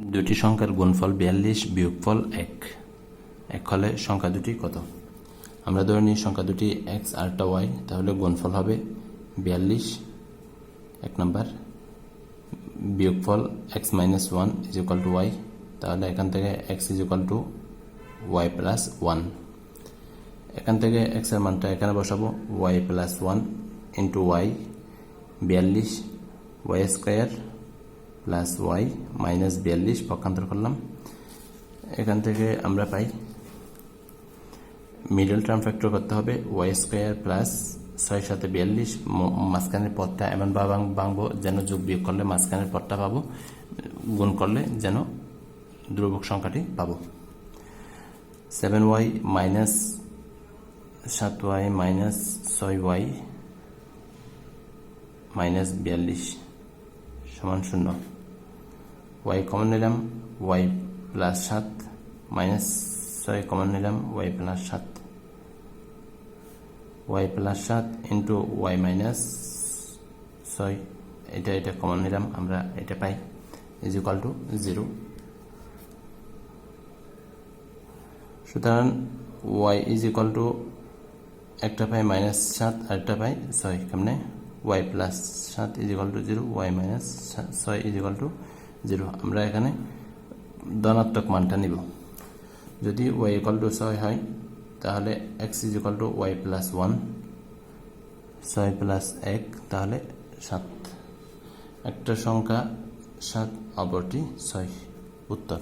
দুটি সংখ্যার গুণফল বিয়াল্লিশ বিয়োগফল এক। এক হলে সংখ্যা দুটি কত? আমরা ধরে নিই সংখ্যা দুটি এক্স আরটা ওয়াই তাহলে গুণফল হবে বিয়াল্লিশ, এক নাম্বার। বিয়োগফল x minus one is equal to y তাহলে এখান থেকে x is equal to y plus one এখান থেকে এক্সের মানটা এখানে বসাবো y plus one into y বিয়াল্লিশ y square plus y minus বিয়াল্লিশ, পক্ষান্তর করলাম। এখান থেকে আমরা পাই মিডল টার্ম ফ্যাক্টর করতে হবে ওয়াই স্কোয়ার প্লাস ছয়ের সাথে বিয়াল্লিশ মাঝখানের পথটা ভাঙ- ভাঙবো যেন যোগ বিয়োগ করলে মাঝখানের পথটা পাবো, গুণ করলে যেন ধ্রুবক সংখ্যাটি পাবো। সেভেন ওয়াই মাইনাস সাত ওয়াই মাইনাস ছয় ওয়াই মাইনাস বিয়াল্লিশ সমান শূন্য। ওয়াই কমন নিলাম ওয়াই প্লাস সাত মাইনাস ছয় কমন নিলাম ওয়াই প্লাস সাত। ওয়াই প্লাস সাত ইন্টু ওয়াই মাইনাস ছয় এটা এটা কমন নিলাম, আমরা এটা পাই ইজ ইকাল টু জিরো সুতরাং ওয়াই ইজ ইকাল টু একটা পাই মাইনাস সাত আর একটা পাই ছয় কেমনে? ওয়াই প্লাস সাত is equal to zero y minus ছয় ইজ ইকাল টু জিরো। আমরা এখানে ধনাত্মক মানটা নিব। যদি ওয়াই ইকাল টু ছয় হয়, তাহলে x is equal to y plus one ছয় প্লাস এক, তাহলে সাত। একটা সংখ্যা সাত অপরটি ছয়, উত্তর।